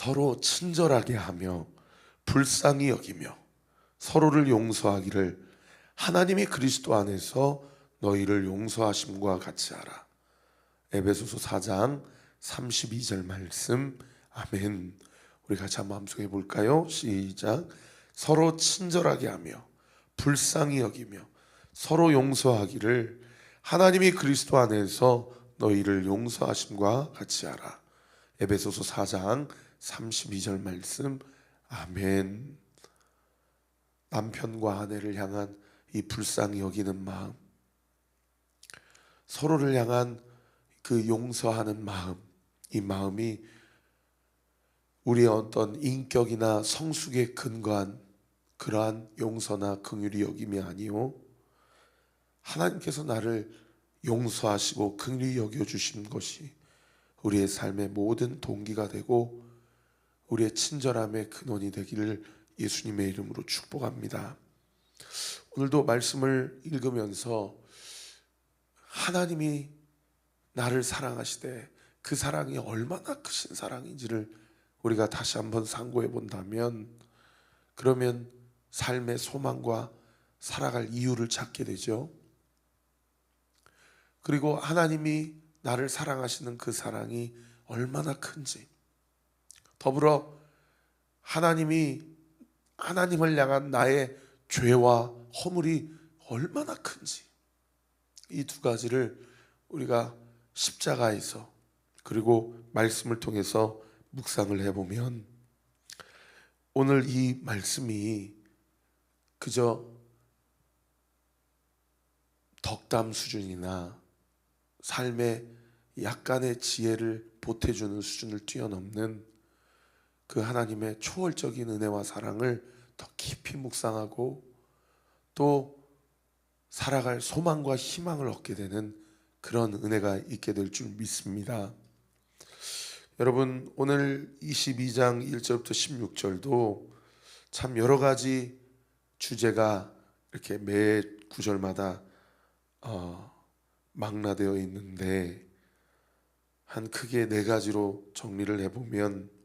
서로 친절하게 하며 불쌍히 여기며 서로를 용서하기를 하나님이 그리스도 안에서 너희를 용서하심과 같이 하라. 에베소서 4장 32절 말씀. 아멘. 우리 같이 한번 함송해 볼까요? 시작. 서로 친절하게 하며 불쌍히 여기며 서로 용서하기를 하나님이 그리스도 안에서 너희를 용서하심과 같이 하라. 에베소서 4장 32절 말씀. 아멘. 남편과 아내를 향한 이 불쌍히 여기는 마음, 서로를 향한 그 용서하는 마음, 이 마음이 우리의 어떤 인격이나 성숙에 근거한 그러한 용서나 긍휼이 여김이 아니요 하나님께서 나를 용서하시고 긍휼히 여겨 주신 것이 우리의 삶의 모든 동기가 되고 우리의 친절함의 근원이 되기를 예수님의 이름으로 축복합니다. 오늘도 말씀을 읽으면서 하나님이 나를 사랑하시되 그 사랑이 얼마나 크신 사랑인지를 우리가 다시 한번 상고해 본다면 그러면 삶의 소망과 살아갈 이유를 찾게 되죠. 그리고 하나님이 나를 사랑하시는 그 사랑이 얼마나 큰지 더불어 하나님이 하나님을 향한 나의 죄와 허물이 얼마나 큰지 이 두 가지를 우리가 십자가에서 그리고 말씀을 통해서 묵상을 해보면 오늘 이 말씀이 그저 덕담 수준이나 삶의 약간의 지혜를 보태주는 수준을 뛰어넘는 그 하나님의 초월적인 은혜와 사랑을 더 깊이 묵상하고 또 살아갈 소망과 희망을 얻게 되는 그런 은혜가 있게 될 줄 믿습니다. 여러분 오늘 22장 1절부터 16절도 참 여러 가지 주제가 이렇게 매 구절마다 어, 망라되어 있는데 한 크게 네 가지로 정리를 해보면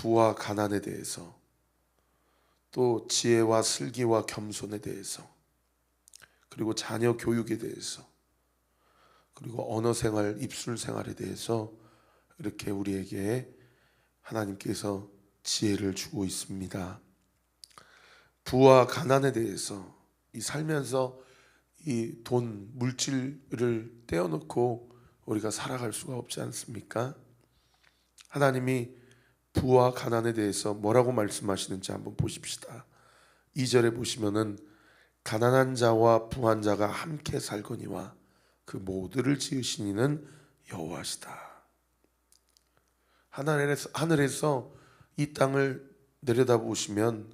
부와 가난에 대해서 또 지혜와 슬기와 겸손에 대해서 그리고 자녀 교육에 대해서 그리고 언어 생활, 입술 생활에 대해서 이렇게 우리에게 하나님께서 지혜를 주고 있습니다. 부와 가난에 대해서 이 살면서 이 돈, 물질을 떼어놓고 우리가 살아갈 수가 없지 않습니까? 하나님이 부와 가난에 대해서 뭐라고 말씀하시는지 한번 보십시다. 2절에 보시면은 가난한 자와 부한 자가 함께 살거니와 그 모두를 지으신 이는 여호와시다. 하늘에서, 하늘에서 이 땅을 내려다보시면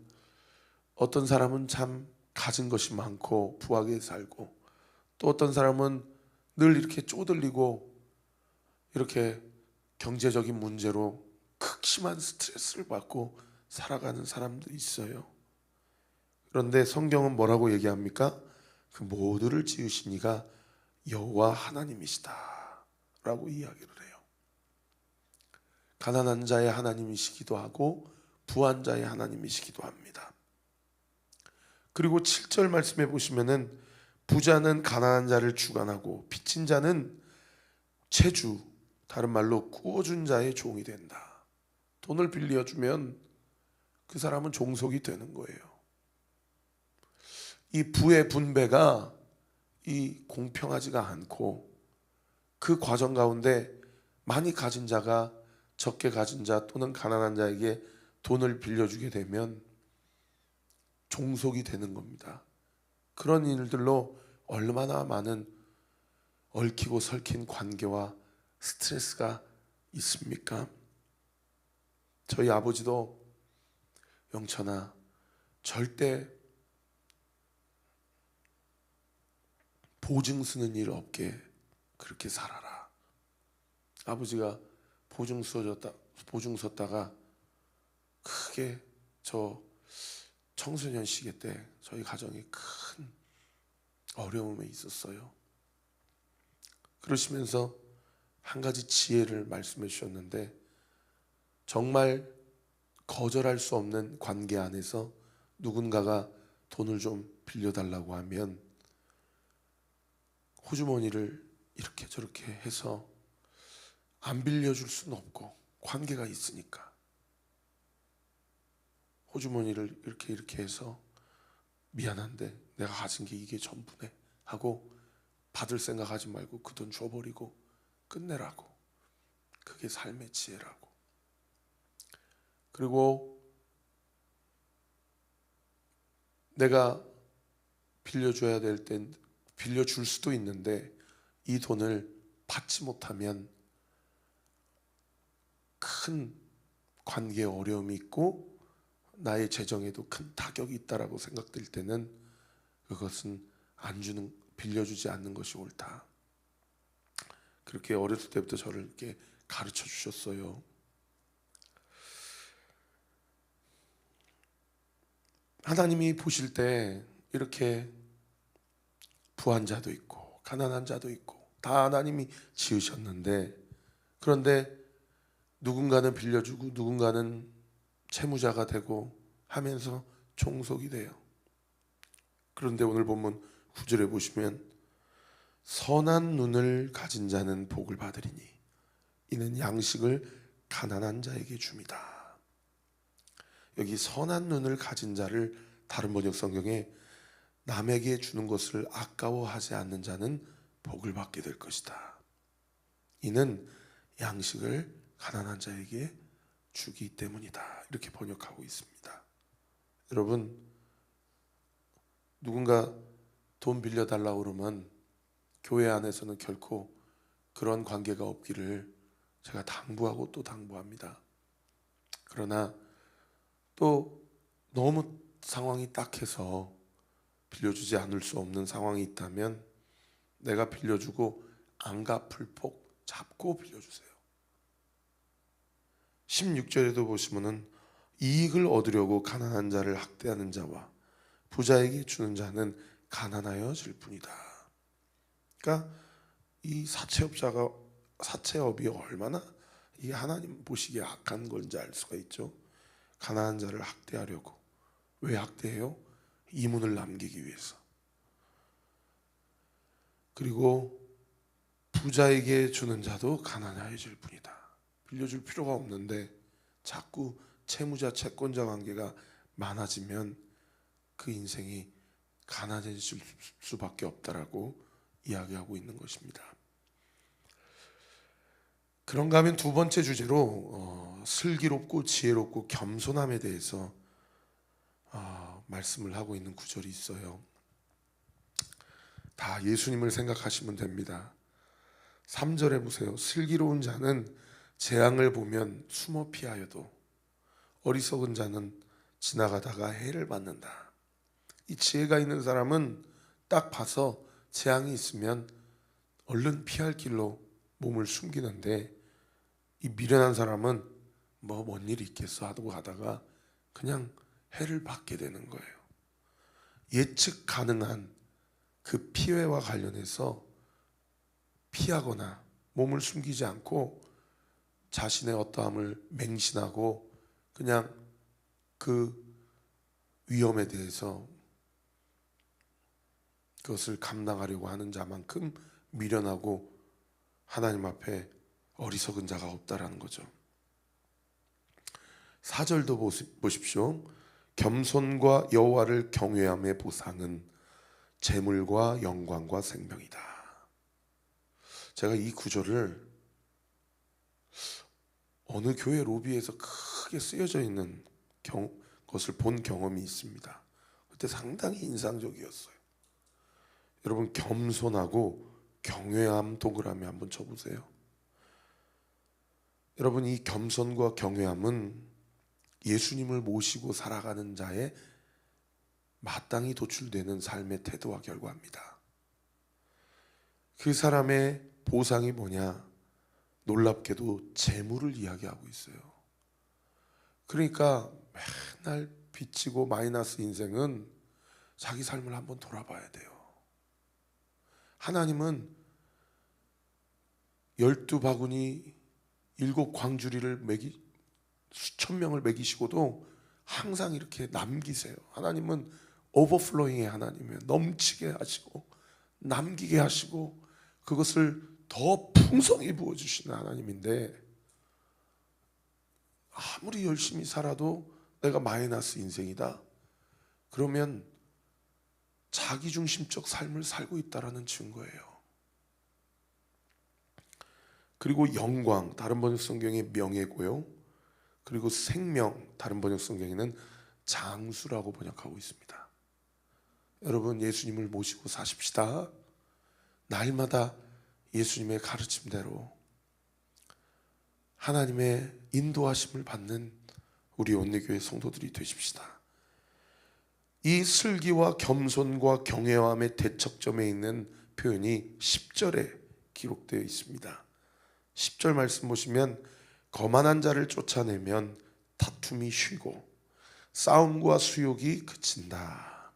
어떤 사람은 참 가진 것이 많고 부하게 살고 또 어떤 사람은 늘 이렇게 쪼들리고 이렇게 경제적인 문제로 극심한 스트레스를 받고 살아가는 사람도 있어요. 그런데 성경은 뭐라고 얘기합니까? 그 모두를 지으신 이가 여호와 하나님이시다라고 이야기를 해요. 가난한 자의 하나님이시기도 하고 부한 자의 하나님이시기도 합니다. 그리고 7절 말씀해 보시면은 부자는 가난한 자를 주관하고 빚진 자는 채주 다른 말로 구워준 자의 종이 된다. 돈을 빌려주면 그 사람은 종속이 되는 거예요. 이 부의 분배가 이 공평하지가 않고 그 과정 가운데 많이 가진 자가 적게 가진 자 또는 가난한 자에게 돈을 빌려주게 되면 종속이 되는 겁니다. 그런 일들로 얼마나 많은 얽히고 설킨 관계와 스트레스가 있습니까? 저희 아버지도 영천아 절대 보증 쓰는 일 없게 그렇게 살아라. 아버지가 보증 써줬다 보증 섰다가 크게 저 청소년 시기 때 저희 가정이 큰 어려움에 있었어요. 그러시면서 한 가지 지혜를 말씀해 주셨는데 정말 거절할 수 없는 관계 안에서 누군가가 돈을 좀 빌려달라고 하면 호주머니를 이렇게 저렇게 해서 안 빌려줄 수는 없고 관계가 있으니까 호주머니를 이렇게 이렇게 해서 미안한데 내가 가진 게 이게 전부네 하고 받을 생각하지 말고 그 돈 줘버리고 끝내라고. 그게 삶의 지혜라고 그리고 내가 빌려줘야 될 땐 빌려줄 수도 있는데 이 돈을 받지 못하면 큰 관계에 어려움이 있고 나의 재정에도 큰 타격이 있다라고 생각될 때는 그것은 안 주는 빌려주지 않는 것이 옳다. 그렇게 어렸을 때부터 저를 이렇게 가르쳐 주셨어요. 하나님이 보실 때 이렇게 부한 자도 있고 가난한 자도 있고 다 하나님이 지으셨는데 그런데 누군가는 빌려주고 누군가는 채무자가 되고 하면서 종속이 돼요. 그런데 오늘 본문 9절에 보시면 선한 눈을 가진 자는 복을 받으리니 이는 양식을 가난한 자에게 줍니다. 여기 선한 눈을 가진 자를 다른 번역 성경에 남에게 주는 것을 아까워하지 않는 자는 복을 받게 될 것이다. 이는 양식을 가난한 자에게 주기 때문이다. 이렇게 번역하고 있습니다. 여러분 누군가 돈 빌려 달라고 그러면 교회 안에서는 결코 그런 관계가 없기를 제가 당부하고 또 당부합니다. 그러나 또 너무 상황이 딱해서 빌려주지 않을 수 없는 상황이 있다면 내가 빌려주고 안 갚을 폭 잡고 빌려주세요. 16절에도 보시면은 이익을 얻으려고 가난한 자를 학대하는 자와 부자에게 주는 자는 가난하여질 뿐이다. 그러니까 이 사채업자가 사채업이 얼마나 이 하나님 보시기에 악한 건지 알 수가 있죠. 가난한 자를 학대하려고 왜 학대해요? 이문을 남기기 위해서. 그리고 부자에게 주는 자도 가난해질 뿐이다. 빌려줄 필요가 없는데 자꾸 채무자 채권자 관계가 많아지면 그 인생이 가난해질 수밖에 없다라고 이야기하고 있는 것입니다. 그런가 하면 두 번째 주제로 어, 슬기롭고 지혜롭고 겸손함에 대해서 어, 말씀을 하고 있는 구절이 있어요. 다 예수님을 생각하시면 됩니다. 3절에 보세요. 슬기로운 자는 재앙을 보면 숨어 피하여도 어리석은 자는 지나가다가 해를 받는다. 이 지혜가 있는 사람은 딱 봐서 재앙이 있으면 얼른 피할 길로 몸을 숨기는데 이 미련한 사람은 뭐 뭔 일이 있겠어 하고 가다가 그냥 해를 받게 되는 거예요. 예측 가능한 그 피해와 관련해서 피하거나 몸을 숨기지 않고 자신의 어떠함을 맹신하고 그냥 그 위험에 대해서 그것을 감당하려고 하는 자만큼 미련하고 하나님 앞에 어리석은 자가 없다라는 거죠. 4절도 보십시오. 겸손과 여호와를 경외함의 보상은 재물과 영광과 생명이다. 제가 이 구절을 어느 교회 로비에서 크게 쓰여져 있는 경, 것을 본 경험이 있습니다. 그때 상당히 인상적이었어요. 여러분 겸손하고 경외함 동그라미 한번 쳐보세요. 여러분 이 겸손과 경외함은 예수님을 모시고 살아가는 자의 마땅히 도출되는 삶의 태도와 결과입니다. 그 사람의 보상이 뭐냐? 놀랍게도 재물을 이야기하고 있어요. 그러니까 맨날 비치고 마이너스 인생은 자기 삶을 한번 돌아봐야 돼요. 하나님은 열두 바구니 일곱 광주리를 수천 명을 먹이시고도 항상 이렇게 남기세요. 하나님은 오버플로잉의 하나님이에요. 넘치게 하시고 남기게 하시고 그것을 더 풍성히 부어 주시는 하나님인데 아무리 열심히 살아도 내가 마이너스 인생이다. 그러면 자기중심적 삶을 살고 있다라는 증거예요. 그리고 영광 다른 번역 성경에 명예고요. 그리고 생명 다른 번역 성경에는 장수라고 번역하고 있습니다. 여러분 예수님을 모시고 사십시다. 날마다 예수님의 가르침대로 하나님의 인도하심을 받는 우리 온리교회 성도들이 되십시다. 이 슬기와 겸손과 경외함의 대척점에 있는 표현이 10절에 기록되어 있습니다. 10절 말씀 보시면 거만한 자를 쫓아내면 다툼이 쉬고 싸움과 수욕이 그친다.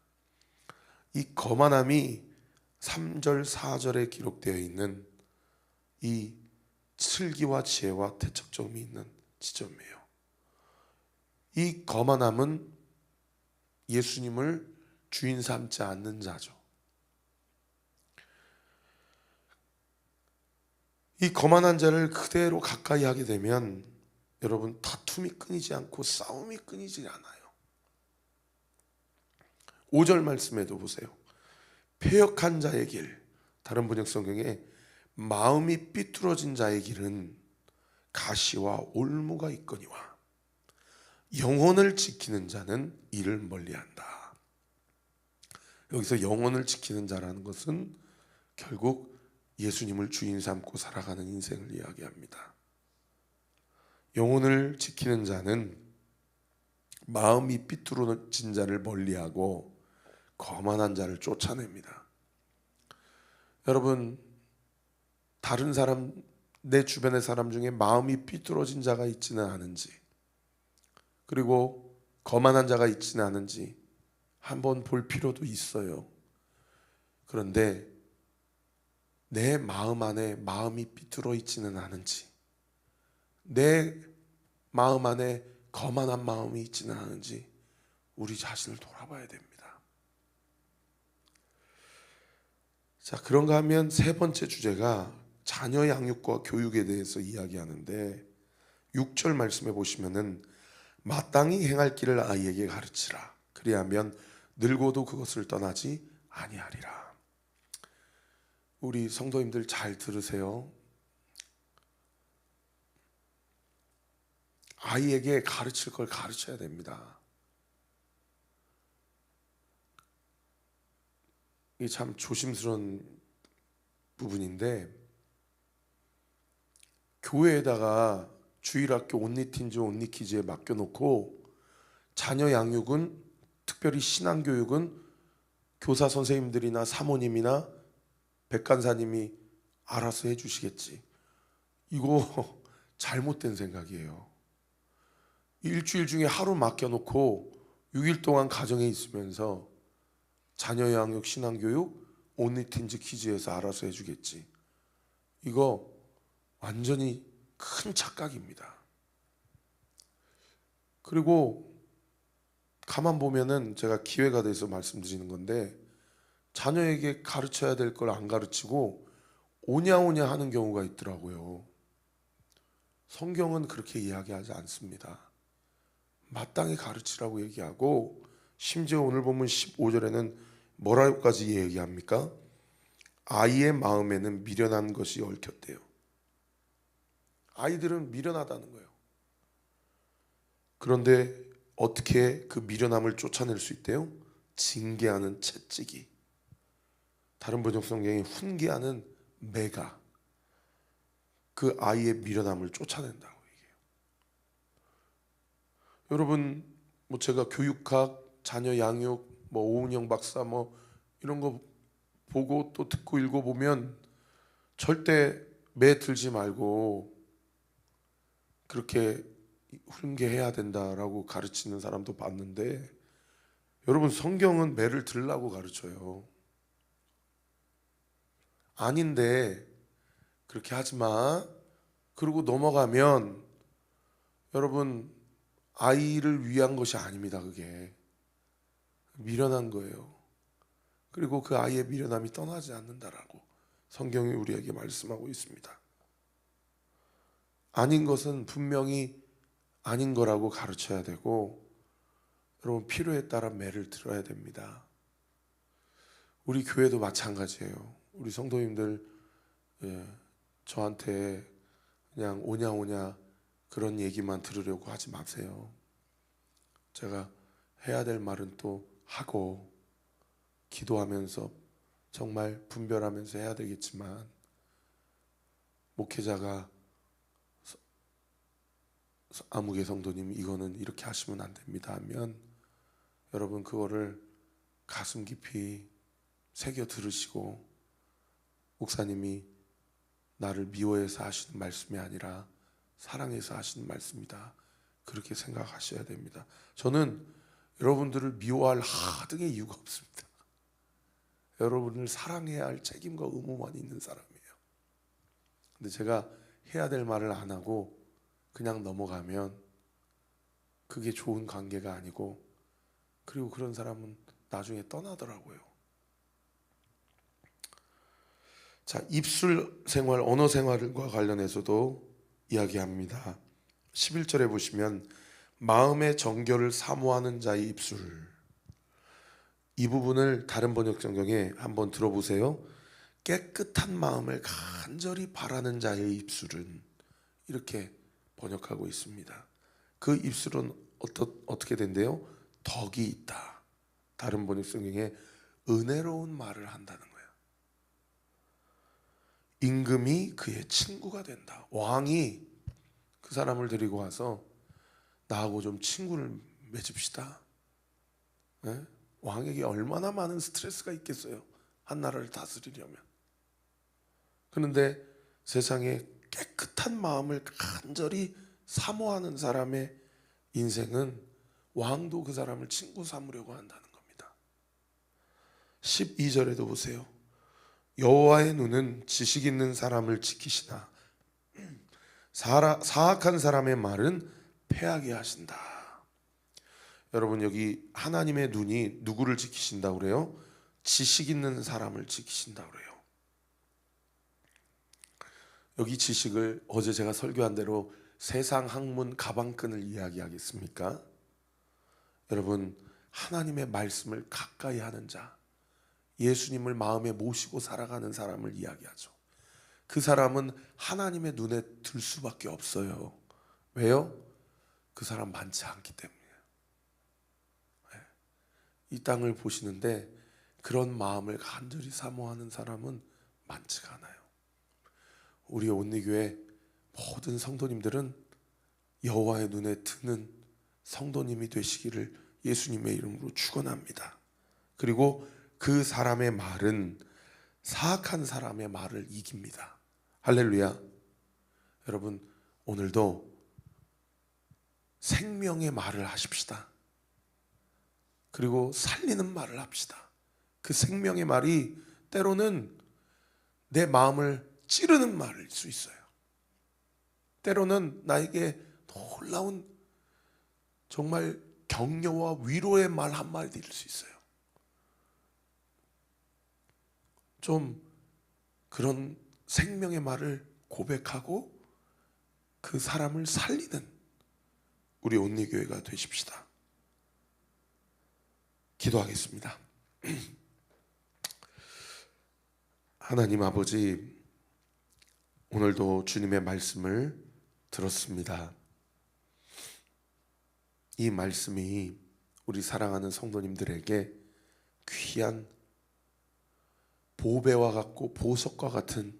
이 거만함이 3절 4절에 기록되어 있는 이 슬기와 지혜와 대척점이 있는 지점이에요. 이 거만함은 예수님을 주인 삼지 않는 자죠. 이 거만한 자를 그대로 가까이 하게 되면 여러분 다툼이 끊이지 않고 싸움이 끊이지 않아요. 5절 말씀에도 보세요. 폐역한 자의 길 다른 번역 성경에 마음이 삐뚤어진 자의 길은 가시와 올무가 있거니와 영혼을 지키는 자는 이를 멀리한다. 여기서 영혼을 지키는 자라는 것은 결국 예수님을 주인 삼고 살아가는 인생을 이야기합니다. 영혼을 지키는 자는 마음이 삐뚤어진 자를 멀리하고 거만한 자를 쫓아냅니다. 여러분 다른 사람 내 주변의 사람 중에 마음이 삐뚤어진 자가 있지는 않은지 그리고 거만한 자가 있지는 않은지 한번 볼 필요도 있어요. 그런데 내 마음 안에 마음이 삐뚤어 있지는 않은지 내 마음 안에 거만한 마음이 있지는 않은지 우리 자신을 돌아봐야 됩니다. 자, 그런가 하면 세 번째 주제가 자녀 양육과 교육에 대해서 이야기하는데 6절 말씀해 보시면은 마땅히 행할 길을 아이에게 가르치라. 그리하면 늙어도 그것을 떠나지 아니하리라. 우리 성도님들 잘 들으세요. 아이에게 가르칠 걸 가르쳐야 됩니다. 이게 참 조심스러운 부분인데 교회에다가 주일학교 온리틴즈 온리키즈에 맡겨놓고 자녀 양육은 특별히 신앙교육은 교사 선생님들이나 사모님이나 백간사님이 알아서 해주시겠지. 이거 잘못된 생각이에요. 일주일 중에 하루 맡겨놓고 6일 동안 가정에 있으면서 자녀 양육, 신앙교육, 온리틴즈 키즈에서 알아서 해주겠지. 이거 완전히 큰 착각입니다. 그리고 가만 보면은 제가 기회가 돼서 말씀드리는 건데 자녀에게 가르쳐야 될 걸 안 가르치고 오냐오냐 하는 경우가 있더라고요. 성경은 그렇게 이야기하지 않습니다. 마땅히 가르치라고 얘기하고 심지어 오늘 보면 15절에는 뭐라고까지 얘기합니까? 아이의 마음에는 미련한 것이 얽혔대요. 아이들은 미련하다는 거예요. 그런데 어떻게 그 미련함을 쫓아낼 수 있대요? 징계하는 채찍이. 다른 번역 성경이 훈계하는 매가 그 아이의 미련함을 쫓아낸다고 얘기해요. 여러분 뭐 제가 교육학, 자녀 양육, 뭐 오은영 박사 뭐 이런 거 보고 또 듣고 읽어 보면 절대 매 들지 말고 그렇게 훈계해야 된다라고 가르치는 사람도 봤는데 여러분 성경은 매를 들라고 가르쳐요. 아닌데 그렇게 하지 마. 그러고 넘어가면 여러분 아이를 위한 것이 아닙니다. 그게 미련한 거예요. 그리고 그 아이의 미련함이 떠나지 않는다라고 성경이 우리에게 말씀하고 있습니다. 아닌 것은 분명히 아닌 거라고 가르쳐야 되고 여러분 필요에 따라 매를 들어야 됩니다. 우리 교회도 마찬가지예요. 우리 성도님들 예, 저한테 그냥 오냐 오냐 그런 얘기만 들으려고 하지 마세요. 제가 해야 될 말은 또 하고 기도하면서 정말 분별하면서 해야 되겠지만 목회자가 아무개 성도님 이거는 이렇게 하시면 안 됩니다 하면 여러분 그거를 가슴 깊이 새겨 들으시고 목사님이 나를 미워해서 하시는 말씀이 아니라 사랑해서 하시는 말씀이다. 그렇게 생각하셔야 됩니다. 저는 여러분들을 미워할 하등의 이유가 없습니다. 여러분을 사랑해야 할 책임과 의무만 있는 사람이에요. 근데 제가 해야 될 말을 안 하고 그냥 넘어가면 그게 좋은 관계가 아니고 그리고 그런 사람은 나중에 떠나더라고요. 자, 입술 생활, 언어 생활과 관련해서도 이야기합니다. 11절에 보시면 마음의 정결을 사모하는 자의 입술. 이 부분을 다른 번역 성경에 한번 들어보세요. 깨끗한 마음을 간절히 바라는 자의 입술은 이렇게 번역하고 있습니다. 그 입술은 어떠, 어떻게 된대요? 덕이 있다. 다른 번역 성경에 은혜로운 말을 한다는. 임금이 그의 친구가 된다. 왕이 그 사람을 데리고 와서 나하고 좀 친구를 맺읍시다. 예? 왕에게 얼마나 많은 스트레스가 있겠어요. 한 나라를 다스리려면. 그런데 세상에 깨끗한 마음을 간절히 사모하는 사람의 인생은 왕도 그 사람을 친구 삼으려고 한다는 겁니다. 12절에도 보세요. 여호와의 눈은 지식 있는 사람을 지키시나 사악한 사람의 말은 패하게 하신다. 여러분 여기 하나님의 눈이 누구를 지키신다 그래요? 지식 있는 사람을 지키신다 그래요. 여기 지식을 어제 제가 설교한 대로 세상 학문 가방끈을 이야기하겠습니까? 여러분 하나님의 말씀을 가까이 하는 자, 예수님을 마음에 모시고 살아가는 사람을 이야기하죠. 그 사람은 하나님의 눈에 들 수밖에 없어요. 왜요? 그 사람 많지 않기 때문에. 이 땅을 보시는데 그런 마음을 간절히 사모하는 사람은 많지가 않아요. 우리 온리교회 모든 성도님들은 여호와의 눈에 드는 성도님이 되시기를 예수님의 이름으로 축원합니다. 그리고 그 사람의 말은 사악한 사람의 말을 이깁니다. 할렐루야. 여러분 오늘도 생명의 말을 하십시다. 그리고 살리는 말을 합시다. 그 생명의 말이 때로는 내 마음을 찌르는 말일 수 있어요. 때로는 나에게 놀라운 정말 격려와 위로의 말 한마디일 수 있어요. 좀 그런 생명의 말을 고백하고 그 사람을 살리는 우리 온리교회가 되십시다. 기도하겠습니다. 하나님 아버지, 오늘도 주님의 말씀을 들었습니다. 이 말씀이 우리 사랑하는 성도님들에게 귀한 보배와 같고 보석과 같은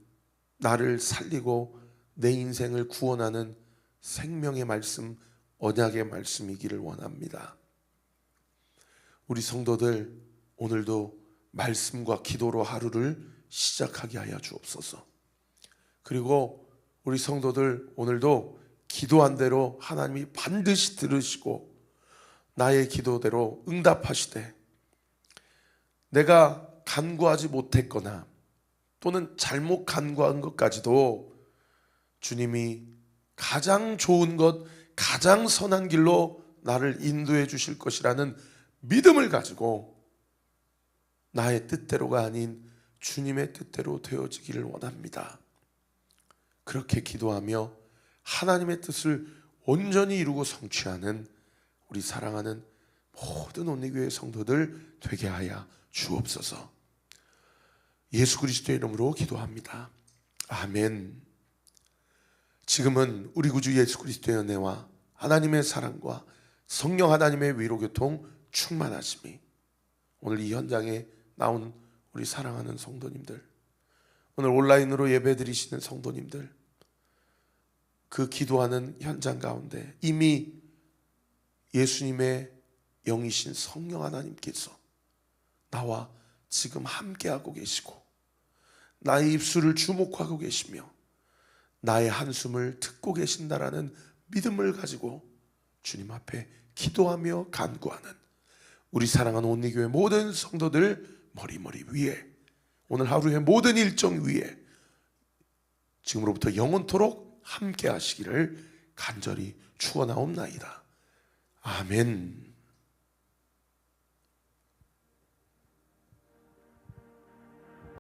나를 살리고 내 인생을 구원하는 생명의 말씀, 언약의 말씀이기를 원합니다. 우리 성도들 오늘도 말씀과 기도로 하루를 시작하게 하여 주옵소서. 그리고 우리 성도들 오늘도 기도한 대로 하나님이 반드시 들으시고 나의 기도대로 응답하시되 내가 간구하지 못했거나 또는 잘못 간구한 것까지도 주님이 가장 좋은 것, 가장 선한 길로 나를 인도해 주실 것이라는 믿음을 가지고 나의 뜻대로가 아닌 주님의 뜻대로 되어지기를 원합니다. 그렇게 기도하며 하나님의 뜻을 온전히 이루고 성취하는 우리 사랑하는 모든 온리교회 성도들 되게 하여 주옵소서. 예수 그리스도의 이름으로 기도합니다. 아멘. 지금은 우리 구주 예수 그리스도의 은혜와 하나님의 사랑과 성령 하나님의 위로 교통 충만하심이 오늘 이 현장에 나온 우리 사랑하는 성도님들 오늘 온라인으로 예배 드리시는 성도님들 그 기도하는 현장 가운데 이미 예수님의 영이신 성령 하나님께서 나와 지금 함께하고 계시고 나의 입술을 주목하고 계시며 나의 한숨을 듣고 계신다라는 믿음을 가지고 주님 앞에 기도하며 간구하는 우리 사랑하는 온리교회 모든 성도들 머리머리 위에 오늘 하루의 모든 일정 위에 지금으로부터 영원토록 함께 하시기를 간절히 축원하옵나이다. 아멘.